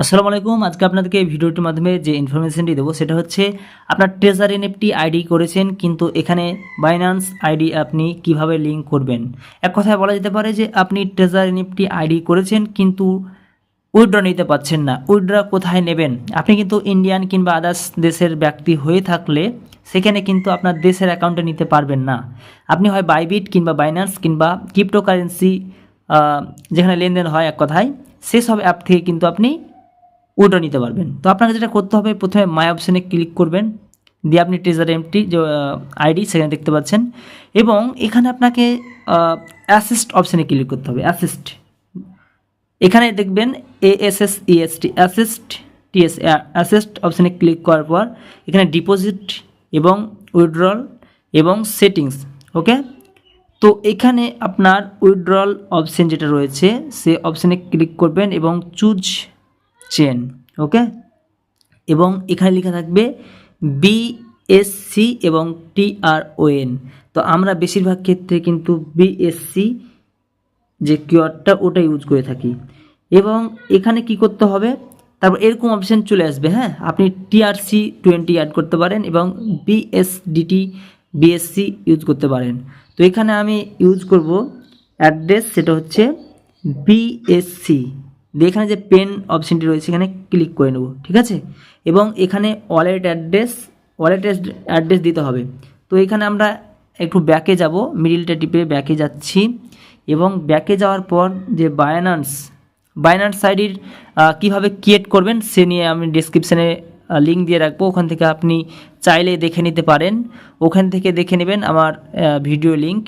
আসসালামু আলাইকুম। আজকে আপনাদেরকে এই ভিডিওটির মাধ্যমে যে ইনফরমেশনটি দেবো, সেটা হচ্ছে আপনার ট্রেজার এনএফটি আইডি করেছেন, কিন্তু এখানে বাইন্যান্স আইডি আপনি কীভাবে লিঙ্ক করবেন? এক কথায় বলা যেতে পারে যে আপনি ট্রেজার এনএফটি আইডি করেছেন, কিন্তু উইথড্র নিতে পারছেন না। উইথড্র কোথায় নেবেন? আপনি কিন্তু ইন্ডিয়ান কিংবা আদার্স দেশের ব্যক্তি হয়ে থাকলে সেখানে কিন্তু আপনার দেশের অ্যাকাউন্টে নিতে পারবেন না। আপনি হয় বাইবিট কিংবা বাইন্যান্স কিংবা ক্রিপ্টোকারেন্সি যেখানে লেনদেন হয় এক কথায়, সেসব অ্যাপ থেকে কিন্তু আপনি উইড্রো নিতে পারবেন। তো আপনাকে যেটা করতে হবে, প্রথমে মাই অপশানে ক্লিক করবেন। দিয়ে আপনি ট্রেজার এমটি যে আইডি সেখানে দেখতে পাচ্ছেন। এবং এখানে আপনাকে অ্যাসিস্ট অপশানে ক্লিক করতে হবে অ্যাসিস্ট এখানে দেখবেন এএসএস ইএসটি অ্যাসিস্ট টিএস অ্যাসিস্ট অপশানে ক্লিক করার পর এখানে ডিপোজিট এবং উইথড্রল এবং সেটিংস ওকে তো এখানে আপনার উইথড্রল অপশান যেটা রয়েছে, সে অপশানে ক্লিক করবেন এবং চুজ চেন ওকে এবং এখানে লেখা থাকবে বি এস সি এবং টিআরওএন তো আমরা বেশিরভাগ ক্ষেত্রে কিন্তু বিএসসি যে কিওয়ার্ডটা ওটা ইউজ করে থাকি। এবং এখানে কি করতে হবে? তারপর এরকম অপশান চলে আসবে হ্যাঁ? আপনি টিআরসি টোয়েন্টি অ্যাড করতে পারেন এবং বিএসডিটি বিএসসি ইউজ করতে পারেন। তো এখানে আমি ইউজ করব অ্যাড্রেস সেটা হচ্ছে বিএসসি দিয়ে এখানে যে পেন অপশানটি রয়েছে, এখানে ক্লিক করে নেব, ঠিক আছে? এবং এখানে ওয়ালেট অ্যাড্রেস ওয়ালেট অ্যাড্রেস দিতে হবে। তো এখানে আমরা একটু ব্যাকে যাব মিডিলটা টিপে ব্যাকে যাচ্ছি। এবং ব্যাকে যাওয়ার পর যে বায়ানান্স বাইনান্স আইডির কীভাবে ক্রিয়েট করবেন, সে নিয়ে আমি ডিসক্রিপশানে লিঙ্ক দিয়ে রাখব। ওখান থেকে আপনি চাইলে দেখে নিতে পারেন। ওখান থেকে দেখে নেবেন আমার ভিডিও লিঙ্ক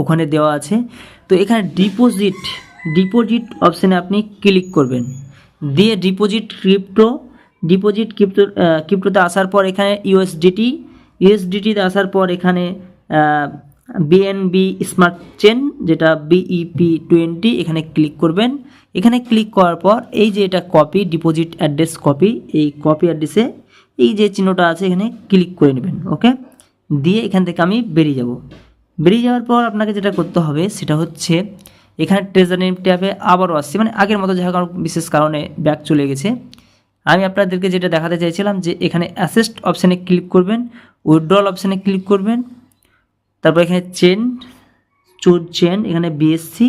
ওখানে দেওয়া আছে। তো এখানে ডিপোজিট ডিপোজিট অপশানে আপনি ক্লিক করবেন। দিয়ে ডিপোজিট ক্রিপ্টো ডিপোজিট ক্রিপ্টো ক্রিপ্টোতে আসার পর এখানে ইউএসডিটি ইউএসডিটিতে আসার পর এখানে বিএনবি স্মার্ট চেন যেটা বিইপি টোয়েন্টি এখানে ক্লিক করবেন। এখানে ক্লিক করার পর এই যে এটা কপি ডিপোজিট অ্যাড্রেস কপি এই কপি অ্যাড্রেসে এই যে চিহ্নটা আছে এখানে ক্লিক করে নেবেন ওকে দিয়ে এখান থেকে আমি বেরিয়ে যাব। বেরিয়ে যাওয়ার পর আপনাকে যেটা করতে হবে সেটা হচ্ছে এখানে ট্রেজার নেম ট্যাবে আবারও আসছে। মানে আগের মতো যাহা কারণ বিশেষ কারণে ব্যাক চলে গেছে। আমি আপনাদেরকে যেটা দেখাতে চাইছিলাম যে এখানে অ্যাসেস্ট অপশানে ক্লিক করবেন উইথড্রল অপশানে ক্লিক করবেন, তারপর এখানে চেন চোর চেন এখানে বিএসসি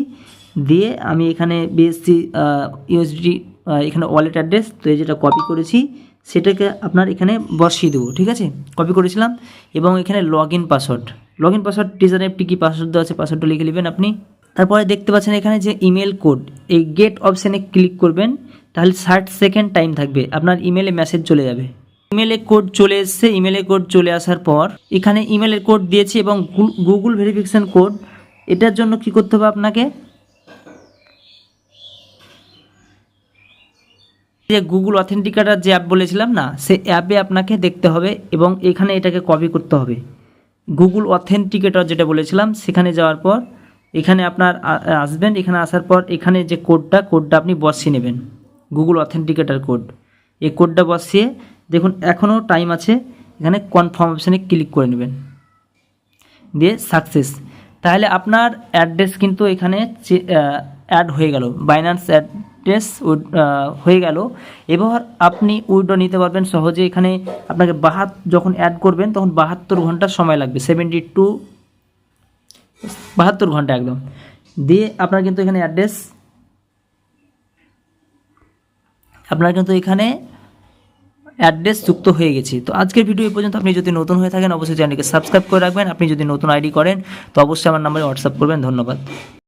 দিয়ে আমি এখানে বিএসসি ইউএসডি এখানে ওয়ালেট অ্যাড্রেস তো এই যেটা কপি করেছি, সেটাকে আপনার এখানে বসিয়ে দেবো, ঠিক আছে? কপি করেছিলাম এবং এখানে log in password log in password teacher অ্যাপটি কী পাসওয়ার্ড দেওয়া আছে পাসওয়ার্ডটা লিখে নেবেন আপনি। তারপরে দেখতে পাচ্ছেন এখানে যে ইমেল কোড এই গেট অপশানে ক্লিক করবেন, তাহলে ষাট সেকেন্ড টাইম থাকবে, আপনার ইমেলে মেসেজ চলে যাবে। ইমেলে কোড চলে এসছে ইমেলে কোড চলে আসার পর, এখানে ইমেলের কোড দিয়েছি এবং গুগল ভেরিফিকেশান কোড এটার জন্য কি করতে হবে আপনাকে? যে গুগল অথেন্টিকেটার যে অ্যাপ বলেছিলাম না, সে অ্যাপে আপনাকে দেখতে হবে এবং এখানে এটাকে কপি করতে হবে। গুগল অথেন্টিকেটর যেটা বলেছিলাম, সেখানে যাওয়ার পর এখানে আপনার আসবেন এখানে আসার পর এখানে যে কোডটা কোডটা আপনি বসিয়ে নেবেন। গুগল অথেন্টিকেটার কোড এই কোডটা বসিয়ে দেখুন, এখনও টাইম আছে, এখানে কনফার্ম অপশানে ক্লিক করে নেবেন। দিয়ে সাকসেস তাহলে আপনার অ্যাড্রেস কিন্তু এখানে অ্যাড হয়ে গেল। বাইন্যান্স অ্যাড্রেস হয়ে গেল। এবার আপনি উইড্রো নিতে পারবেন সহজে। এখানে আপনাকে বাহাত, যখন অ্যাড করবেন, তখন বাহাত্তর ঘণ্টার সময় লাগবে। সেভেন্টি টু বাহাত্তর ঘণ্টা একদম। দিয়ে আপনার কিন্তু এখানে অ্যাড্রেস আপনার কিন্তু এখানে অ্যাড্রেস যুক্ত হয়ে গেছে। তো আজকের ভিডিও এই পর্যন্ত আপনি যদি নতুন হয়ে থাকেন, অবশ্যই চ্যানেলকে সাবস্ক্রাইব করে রাখবেন। আপনি যদি নতুন আইডি করেন, তো অবশ্যই আমার নাম্বারে হোয়াটসঅ্যাপ করবেন। ধন্যবাদ।